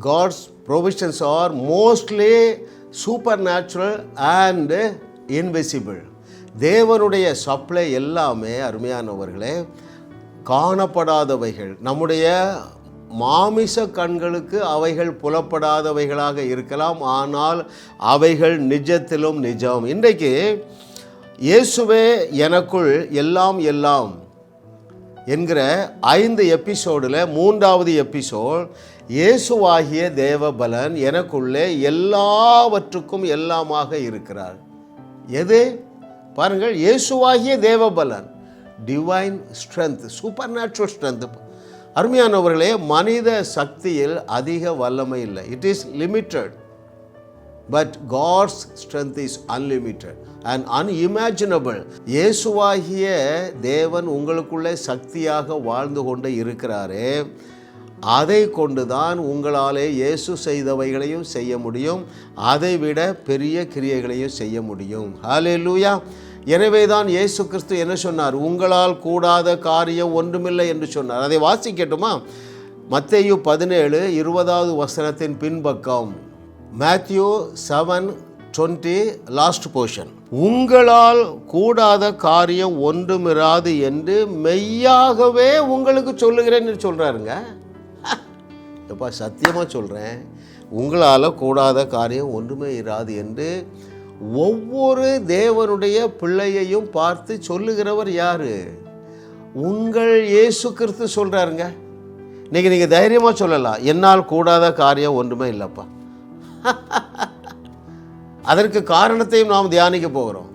God's provisions are mostly super natural and invisible தேவனுடைய supply எல்லாமே அருமையானவர்களே காணப்படாதவைகள். நம்முடைய மாமிச கண்களுக்கு அவைகள் புலப்படாதவைகளாக இருக்கலாம் ஆனால் அவைகள் நிஜத்திலும் நிஜம். இன்றைக்கு இயேசுவே எனக்குள் எல்லாம் எல்லாம் என்கிற ஐந்து எபிசோடில் மூன்றாவது எபிசோட் இயேசுவாகிய தேவபலன் எனக்குள்ளே எல்லாவற்றுக்கும் எல்லாமாக இருக்கிறார். எது? பாருங்கள் இயேசுவாகிய தேவபலன். Divine strength super natural strength அருமையானவர்களே மனித சக்தியில் அதிக வல்லமை இல்லை. It is limited but God's strength is unlimited and unimaginable இயேசுவாகிய தேவன் உங்களுக்குள்ளே சக்தியாக வாழ்ந்து கொண்டு இருக்கிறாரே. அதை கொண்டு தான் உங்களாலே இயேசு செய்தவைகளையும் செய்ய முடியும். அதை விட பெரிய கிரியைகளையும் செய்ய முடியும். ஹலே லூயா எனவே தான் இயேசு கிறிஸ்து என்ன சொன்னார்? உங்களால் கூடாத காரியம் ஒன்றுமில்லை என்று சொன்னார். அதை வாசிக்கட்டுமா? மத்தேயு பதினேழு இருபதாவது வசனத்தின் பின்பக்கம். Matthew seven twenty last portion உங்களால் கூடாத காரியம் ஒன்றுமிராது என்று மெய்யாகவே உங்களுக்கு சொல்லுகிறேன்னு சொல்கிறாருங்க எப்பா சத்தியமாக சொல்கிறேன் உங்களால் கூடாத காரியம் ஒன்றுமே இராது என்று ஒவ்வொரு தேவனுடைய பிள்ளையையும் பார்த்து சொல்லுகிறவர் யார்? உங்கள் இயேசு கிறிஸ்து சொல்கிறாருங்க இன்றைக்கி நீங்கள் தைரியமாக சொல்லலாம். என்னால் கூடாத காரியம் ஒன்றுமே இல்லைப்பா. அதற்கு காரணத்தையும் நாம் தியானிக்க போகிறோம்.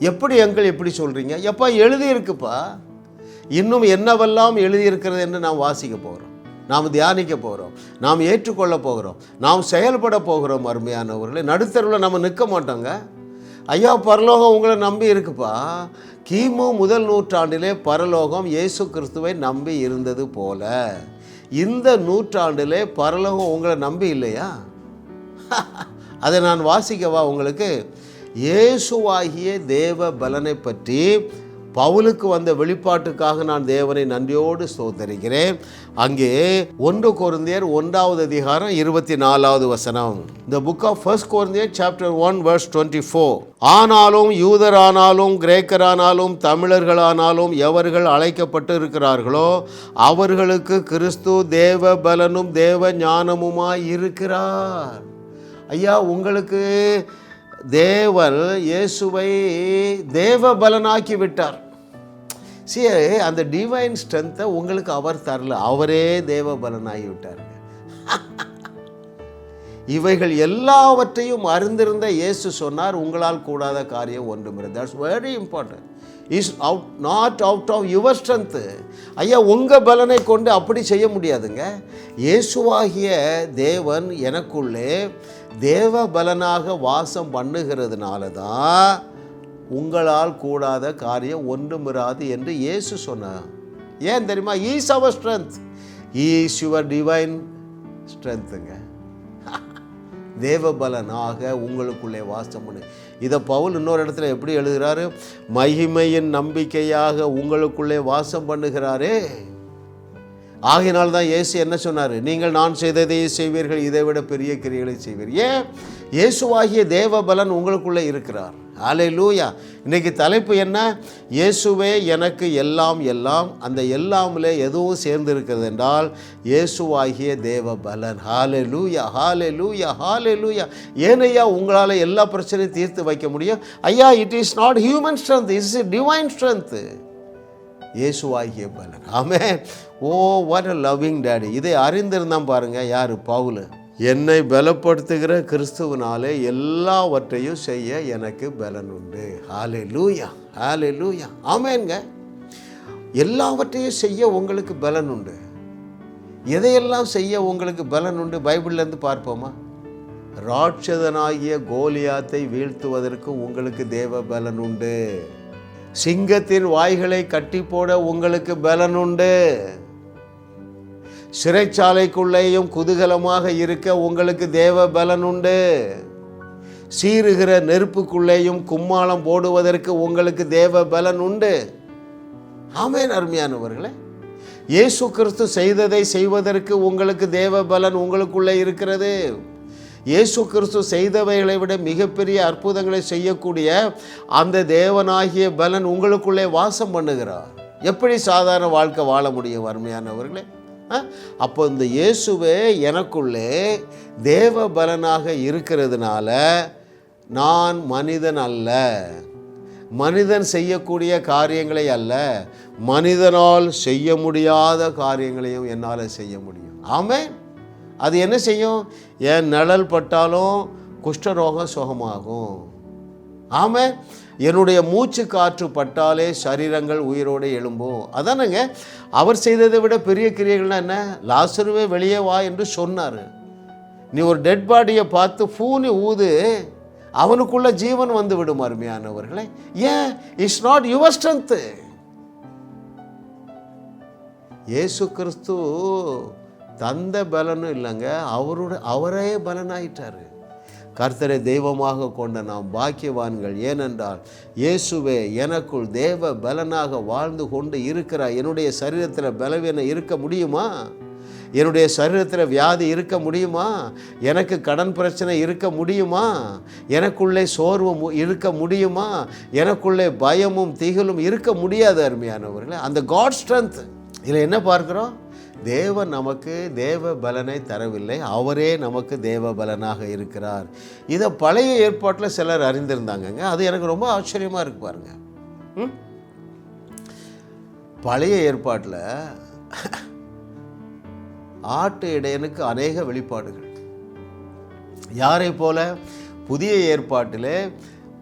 எப்படி எங்கள் எப்படி சொல்கிறீங்க எப்பா எழுதியிருக்குப்பா. இன்னும் என்னவெல்லாம் எழுதியிருக்கிறது என்று நாம் வாசிக்க போகிறோம். நாம் தியானிக்க போகிறோம். நாம் ஏற்றுக்கொள்ள போகிறோம். நாம் செயல்பட போகிறோம் அருமையானவர்களே. நடுத்தருவில் நம்ம நிற்க மாட்டோங்க. ஐயா பரலோகம் உங்களை நம்பி இருக்குப்பா. கிமு முதல் நூற்றாண்டிலே பரலோகம் இயேசு கிறிஸ்துவை நம்பி இருந்தது போல. இந்த நூற்றாண்டிலே பரலோகம் உங்களை நம்பி இல்லையா? அதை நான் வாசிக்கவா உங்களுக்கு? இயேசுவாகிய தேவ பலனை பற்றி பவுலுக்கு வந்த வெளிப்பாட்டுக்காக நான் தேவனை நன்றியோடு சோதரிக்கிறேன் அங்கே ஒன்று கொருந்தியர் ஒன்றாவது அதிகாரம் இருபத்தி நாலாவது வசனம். இந்த book of first Corinthians chapter one verse twenty four ஆனாலும் யூதரானாலும் கிரேக்கரானாலும் தமிழர்களானாலும் எவர்கள் அழைக்கப்பட்டு இருக்கிறார்களோ அவர்களுக்கு கிறிஸ்து தேவ பலனும் தேவ ஞானமுமாய் இருக்கிறார். ஐயா உங்களுக்கு தேவன் இயேசுவை தேவ பலனாக்கி விட்டார். சரி அந்த டிவைன் ஸ்ட்ரென்த்தை உங்களுக்கு அவர் தரல. அவரே தேவபலனாகி விட்டாருங்க இவைகள் எல்லாவற்றையும் அறிந்திருந்த இயேசு சொன்னார் உங்களால் கூடாத காரியம் ஒன்றுமில்லை. That's very important is out not out of your strength ஐயா உங்கள் பலனை கொண்டு அப்படி செய்ய முடியாதுங்க. இயேசுவாகிய தேவன் எனக்குள்ளே தேவ பலனாக வாசம் பண்ணுகிறதுனால தான் உங்களால் கூடாத காரியம் ஒன்றுமிராது என்று இயேசு சொன்னார். ஏன் தெரியுமா? Is our strength is your divine ஸ்ட்ரென்த்துங்க தேவபலனாக உங்களுக்குள்ளே வாசம் பண்ணு. இதை பவுல் இன்னொரு இடத்துல எப்படி எழுதுகிறாரு மகிமையின் நம்பிக்கையாக உங்களுக்குள்ளே வாசம் பண்ணுகிறாரே. ஆகையினால் தான் இயேசு என்ன சொன்னார்? நீங்கள் நான் செய்ததையே செய்வீர்கள் இதை விட பெரிய கிரியைகளை செய்வீர். ஏன்? இயேசுவாகிய தேவபலன் உங்களுக்குள்ளே இருக்கிறார். ஆலை லூயா இன்றைக்கி தலைப்பு என்ன? இயேசுவே எனக்கு எல்லாம் எல்லாம் அந்த எல்லாமில் எதுவும் சேர்ந்து இருக்கிறது என்றால் இயேசுவாகிய தேவ பலன் ஹாலே லூயா ஹாலே லூயா ஹாலே லூயா ஏனையா உங்களால் எல்லா பிரச்சனையும் தீர்த்து வைக்க முடியும்? ஐயா it is not human strength it's divine strength இயேசுவாகிய பலன். ஆமே oh what a loving daddy இதை அறிந்திருந்தான் பாருங்கள் யார்? பவுலு. என்னை பலப்படுத்துகிற கிறிஸ்துவனாலே எல்லாவற்றையும் செய்ய எனக்கு பலன் உண்டு ஹாலே லூயா ஹாலே லூயா ஆமேங்க எல்லாவற்றையும் செய்ய உங்களுக்கு பலன் உண்டு எதையெல்லாம் செய்ய உங்களுக்கு பலன் உண்டு பைபிள்லேருந்து பார்ப்போமா? ராட்சதனாகிய கோலியாத்தை வீழ்த்துவதற்கு உங்களுக்கு தேவ பலன் உண்டு சிங்கத்தின் வாய்களை கட்டி போட உங்களுக்கு பலன் உண்டு சிறைச்சாலைக்குள்ளேயும் குதூகலமாக இருக்க உங்களுக்கு தேவ பலன் உண்டு. சீறுகிற நெருப்புக்குள்ளேயும் கும்மாளம் போடுவதற்கு உங்களுக்கு தேவ பலன் உண்டு. ஆமேன் அருமையானவர்களே. இயேசு கிறிஸ்து செய்ததை செய்வதற்கு உங்களுக்கு தேவ பலன் உங்களுக்குள்ளே இருக்கிறது. இயேசு கிறிஸ்து செய்தவைகளை விட மிகப்பெரிய அற்புதங்களை செய்யக்கூடிய அந்த தேவனாகிய பலன் உங்களுக்குள்ளே வாசம் பண்ணுகிறார். எப்படி சாதாரண வாழ்க்கை வாழ முடியும் அருமையானவர்களே? அப்போ இந்த இயேசுவே எனக்குள்ளே தேவ பலனாக இருக்கிறதுனால நான் மனிதன் அல்ல. மனிதன் செய்யக்கூடிய காரியங்களை அல்ல. மனிதனால் செய்ய முடியாத காரியங்களையும் என்னால் செய்ய முடியும். ஆமென். அது என்ன செய்யும்? என் நிழல் பட்டாலும் குஷ்டரோகம் சுகமாகும். ஆமாம் என்னுடைய மூச்சு காற்று பட்டாலே சரீரங்கள் உயிரோடு எழும்பும். அதானங்க? அவர் செய்ததை விட பெரிய கிரியைகள்னா என்ன? லாசருவே வெளியே வா என்று சொன்னார். நீ ஒரு டெட் பாடியை பார்த்து ஃபூனி ஊது அவனுக்குள்ள ஜீவன் வந்து விடும் அருமையானவர்களே. ஏன்? இட்ஸ் நாட் யுவர் ஸ்ட்ரென்த்து ஏசு கிறிஸ்து தந்த பலனும் இல்லைங்க. அவரோட அவரே பலனாயிட்டாரு. கர்த்தரை தெய்வமாக கொண்ட நாம் பாக்கியவான்கள். ஏனென்றால் இயேசுவே எனக்குள் தேவ பலனாக வாழ்ந்து கொண்டு இருக்கிறார். என்னுடைய சரீரத்தில் பலவீனம் இருக்க முடியுமா? என்னுடைய சரீரத்தில் வியாதி இருக்க முடியுமா? எனக்கு கடன் பிரச்சனை இருக்க முடியுமா? எனக்குள்ளே சோர்வும் இருக்க முடியுமா? எனக்குள்ளே பயமும் திகிலும் இருக்க முடியாது அருமையானவர்களே. அந்த காட் ஸ்ட்ரென்த் இதில் என்ன பார்க்குறோம்? தேவன் நமக்கு தேவ பலனை தரவில்லை. அவரே நமக்கு தேவ பலனாக இருக்கிறார். இதை பழைய ஏற்பாட்டில் சிலர் அறிந்திருந்தாங்கங்க. அது எனக்கு ரொம்ப ஆச்சரியமாக இருக்கு பாருங்க? பழைய ஏற்பாட்டில் ஆட்டு இடையனுக்கு அநேக வெளிப்பாடுகள். யாரை போல? புதிய ஏற்பாட்டிலே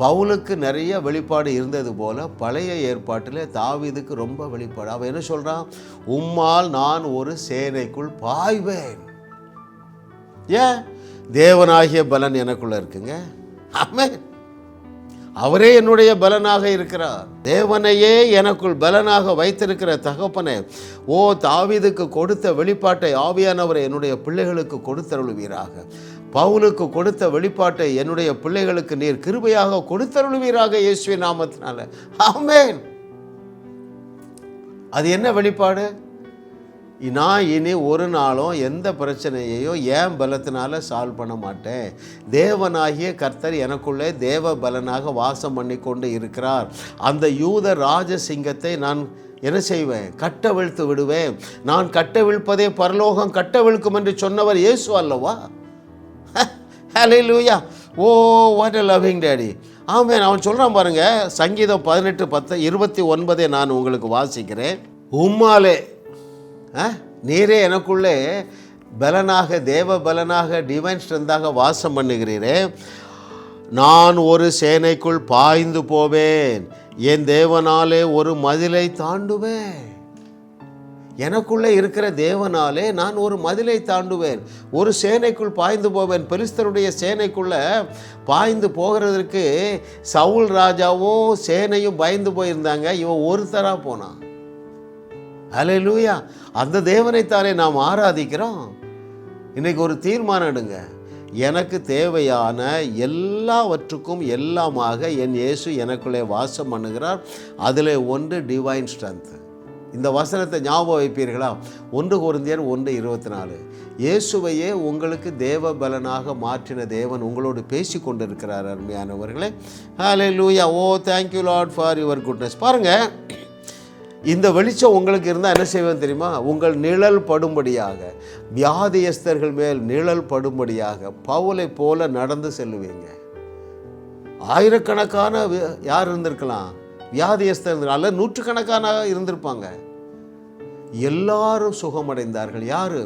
பவுலுக்கு நிறைய வெளிப்பாடு இருந்தது போல் பழைய ஏற்பாட்டில் தாவீதுக்கு ரொம்ப வெளிப்பாடு. அவன் என்ன சொல்கிறான் உம்மால் நான் ஒரு சேனைக்குள் பாய்வேன். ஏன்? தேவனாகிய பலன் எனக்குள்ளே இருக்குங்க. ஆமென். அவரே என்னுடைய பலனாக இருக்கிறார். தேவனையே எனக்குள் பலனாக வைத்திருக்கிற தகப்பனே ஓ தாவீதுக்கு கொடுத்த வெளிப்பாட்டை ஆவியானவரை என்னுடைய பிள்ளைகளுக்கு கொடுத்தருளுவீராக. பவுலுக்கு கொடுத்த வெளிப்பாட்டை என்னுடைய பிள்ளைகளுக்கு நீர் கிருபையாக கொடுத்தருளுவீராக இயேசுவை நாமத்தினால. ஆமேன். அது என்ன வெளிப்பாடு? நான் இனி ஒரு நாளும் எந்த பிரச்சனையையும் ஏன் பலத்தினால சால்வ் பண்ண மாட்டேன்? தேவனாகிய கர்த்தர் எனக்குள்ளே தேவ பலனாக வாசம் பண்ணி கொண்டு இருக்கிறார். அந்த யூத ராஜசிங்கத்தை நான் என்ன செய்வேன்? கட்டவிழ்த்து விடுவேன். நான் கட்டவிழ்ப்பதே பரலோகம் கட்டவிழ்க்கும் என்று சொன்னவர் இயேசு அல்லவா? Hallelujah oh what a loving daddy amen அவன் சொல்கிறான் பாருங்க சங்கீதம் பதினெட்டு பத்து இருபத்தி ஒன்பதை நான் உங்களுக்கு வாசிக்கிறேன். உம்மாலே ஆ, நீரே எனக்குள்ளே பலனாக தேவ பலனாக டிவைன் ஸ்ட்ரென்த்தாக வாசம் பண்ணுகிறீரே. நான் ஒரு சேனைக்குள் பாய்ந்து போவேன். என் தேவனாலே ஒரு மதிலை தாண்டுவேன். எனக்குள்ளே இருக்கிற தேவனாலே நான் ஒரு மதிலை தாண்டுவேன். ஒரு சேனைக்குள் பாய்ந்து போவேன். பெலிஸ்தருடைய சேனைக்குள்ளே பாய்ந்து போகிறதற்கு சவுல் ராஜாவும் சேனையும் பயந்து போயிருந்தாங்க. இவன் ஒருத்தராக போனான். லூயா அந்த தேவனைத்தானே நாம் ஆராதிக்கிறோம். இன்றைக்கி ஒரு தீர்மானம் எடுங்க. எனக்கு தேவையான எல்லாவற்றுக்கும் எல்லாமாக என் இயேசு எனக்குள்ளே வாசம் பண்ணுகிறார். அதில் ஒன்று டிவைன் ஸ்ட்ரென்த்து இந்த வசனத்தை ஞாபகம் வைப்பீர்களா? ஒன்று குருந்தியர் ஒன்று இருபத்தி நாலு இயேசுவையே உங்களுக்கு தேவ பலனாக மாற்றின தேவன் உங்களோடு பேசி கொண்டிருக்கிறார் அருமையானவர்களே. Hallelujah oh thank you lot for your goodness பாருங்கள் இந்த வெளிச்சம் உங்களுக்கு இருந்தால் என்ன செய்வேன் தெரியுமா? உங்கள் நிழல் படும்படியாக வியாதியஸ்தர்கள் மேல் நிழல் படும்படியாக பவுலை போல நடந்து செல்லுவீங்க. ஆயிரக்கணக்கான யார் இருந்திருக்கலாம்? வியாதியஸ்தர் அல்ல நூற்றுக்கணக்கான இருந்திருப்பாங்க. எல்லாரும் சுகமடைந்தார்கள். யார்?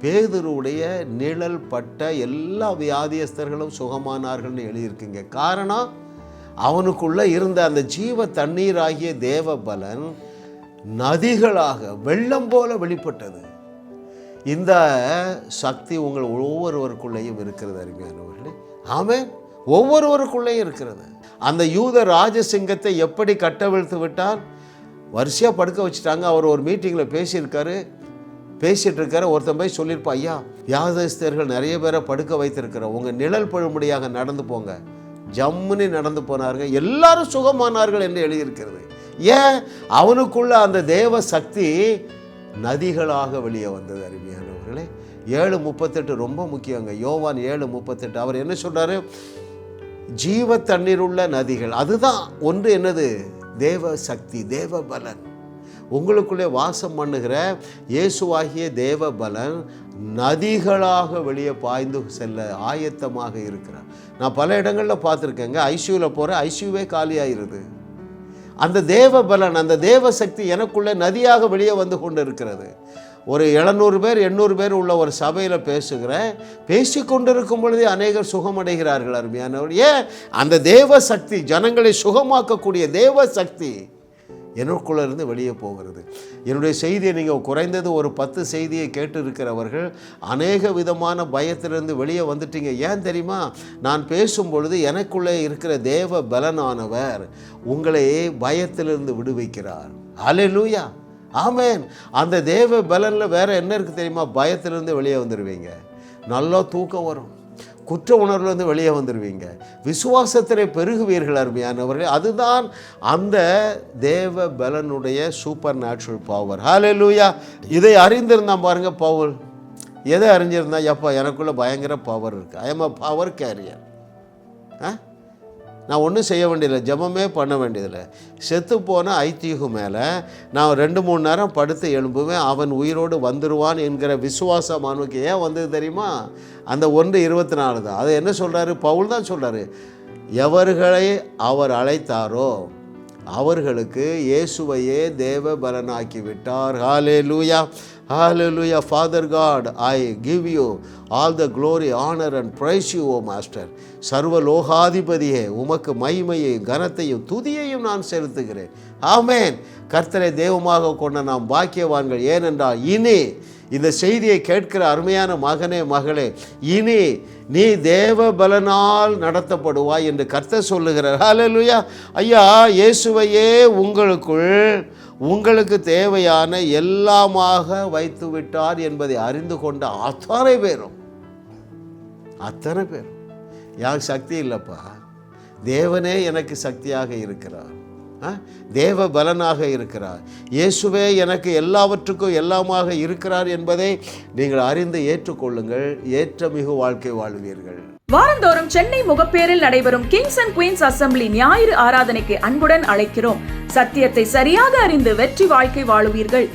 பேதருடைய நிழல் பட்ட எல்லா வியாதியஸ்தர்களும் சுகமானார்கள்னு எழுதியிருக்கீங்க. காரணம் அவனுக்குள்ளே இருந்த அந்த ஜீவ தண்ணீராகிய தேவ பலன் நதிகளாக வெள்ளம் போல வெளிப்பட்டது. இந்த சக்தி உங்கள் ஒவ்வொருவருக்குள்ளேயும் இருக்கிறது அருமையானவர்களே. ஆமே ஒவ்வொருவருக்குள்ளேயும் இருக்கிறது. அந்த யூத ராஜசிங்கத்தை எப்படி கட்டவிழ்த்து விட்டால் வரிசையாக படுக்க வச்சுட்டாங்க. அவர் ஒரு மீட்டிங்கில் பேசியிருக்காரு. பேசிகிட்டு இருக்காரு ஒருத்தன் போய் சொல்லியிருப்பா ஐயா வியாதஸ்தர்கள் நிறைய பேரை படுக்க வைத்திருக்கிறோம் உங்கள் நிழல் பழும்படியாக நடந்து போங்க. ஜம்முன்னு நடந்து போனார்கள் எல்லாரும் சுகமானார்கள் என்று எழுதியிருக்கிறது. ஏன்? அவனுக்குள்ள அந்த தேவ சக்தி நதிகளாக வெளியே வந்தது அருமையானவர்களே. ஏழு முப்பத்தெட்டு ரொம்ப முக்கியங்க. யோவான் ஏழு முப்பத்தெட்டு. அவர் என்ன சொல்கிறாரு ஜீவ தண்ணீர் உள்ள நதிகள். அதுதான் ஒன்று என்னது? தேவ சக்தி தேவ பலன் உங்களுக்குள்ளே வாசம் பண்ணுகிற இயேசுவாகிய தேவ பலன் நதிகளாக வெளியே பாய்ந்து செல்ல ஆயத்தமாக இருக்கிறார். நான் பல இடங்களில் பார்த்துருக்கேங்க. ஐசியூவில் போகிற ஐசியூவே காலியாயிருது. அந்த தேவ பலன் அந்த தேவ சக்தி எனக்குள்ளே நதியாக வெளியே வந்து கொண்டு இருக்கிறது ஒரு எழுநூறு பேர் எண்ணூறு பேர் உள்ள ஒரு சபையில் பேசுகிறேன். பேசி கொண்டிருக்கும் பொழுதே அநேகர் சுகமடைகிறார்கள் அருமையானவர். ஏன்? அந்த தேவ சக்தி ஜனங்களை சுகமாக்கக்கூடிய தேவ சக்தி எனக்குள்ளே இருந்து வெளியே போகிறது. என்னுடைய செய்தியை நீங்கள் குறைந்தது ஒரு பத்து செய்தியை கேட்டு இருக்கிறவர்கள் அநேக விதமான பயத்திலிருந்து வெளியே வந்துட்டீங்க. ஏன் தெரியுமா? நான் பேசும் பொழுது எனக்குள்ளே இருக்கிற தேவ பலனானவர் உங்களை பயத்திலிருந்து விடுவிக்கிறார். அல்லேலூயா ஆமேன். அந்த தேவ பலனில் வேறு என்ன இருக்குது தெரியுமா? பயத்திலேருந்து வெளியே வந்துடுவீங்க நல்லா தூக்கம் வரும். குற்ற உணர்வுலேருந்து வெளியே வந்துடுவீங்க விசுவாசத்திலே பெருகுவீர்கள் அருமையானவர்கள். அதுதான் அந்த தேவ பலனுடைய supernatural power hallelujah இதை அறிந்திருந்தான் பாருங்கள் பவுல். எதை அறிஞ்சிருந்தா எப்பா எனக்குள்ளே பயங்கர பவர் இருக்குது I am a power carrier ஆ? நான் ஒன்றும் செய்ய வேண்டியதில்லை ஜெபமே பண்ண வேண்டியதில்லை. செத்து போன ஐத்தியுகு மேலே நான் ரெண்டு மூணு நேரம் படுத்து எழும்புவேன். அவன் உயிரோடு வந்துடுவான் என்கிற விசுவாசம் அவனுக்கு ஏன் வந்தது தெரியுமா? அந்த ஒன்று இருபத்தி நாலு தான். அதை என்ன சொல்கிறாரு பவுல் தான் சொல்கிறாரு எவர்களை அவர் அழைத்தாரோ அவர்களுக்கு இயேசுவையே தேவ பலனாக்கி விட்டார் hallelujah hallelujah father God I give you all the glory honour and praise you oh master சர்வ லோகாதிபதியே உமக்கு மகிமையையும் கனத்தையும் துதியையும் நான் செலுத்துகிறேன். ஆமேன் கர்த்தரை தெய்வமாக கொண்ட நாம் பாக்கியவான்கள். ஏனென்றால் இனி இந்த செய்தியை கேட்கிற அருமையான மகனே மகளே இனி நீ தேவ பலனால் நடத்தப்படுவாய் என்று கர்த்த சொல்லுகிறார். ஹalleluya. ஐயா இயேசுவையே உங்களுக்குள் உங்களுக்கு தேவையான எல்லாமாக வைத்து விட்டார் என்பதை அறிந்து கொண்ட அத்தனை பேரும். அத்தனை பேரும். யார் சக்தி இல்லைப்பா. தேவனே எனக்கு சக்தியாக இருக்கிறார். தேவ பலனாக இருக்கிறார். இயேசுவே எனக்கு எல்லாவற்றுக்கும் எல்லாமாக இருக்கிறார் என்பதை நீங்கள் அறிந்து ஏற்றுக்கொள்ளுங்கள். ஏற்றமிகு வாழ்க்கை வாழ்வீர்கள். வாரந்தோறும் சென்னை முகப்பேரில் நடைபெறும் கிங்ஸ் அண்ட் குயின்ஸ் அசெம்பிளி ஞாயிறு ஆராதனைக்கு அன்புடன் அழைக்கிறோம். சத்தியத்தை சரியாக அறிந்து வெற்றி வாழ்க்கை வாழுவீர்கள்.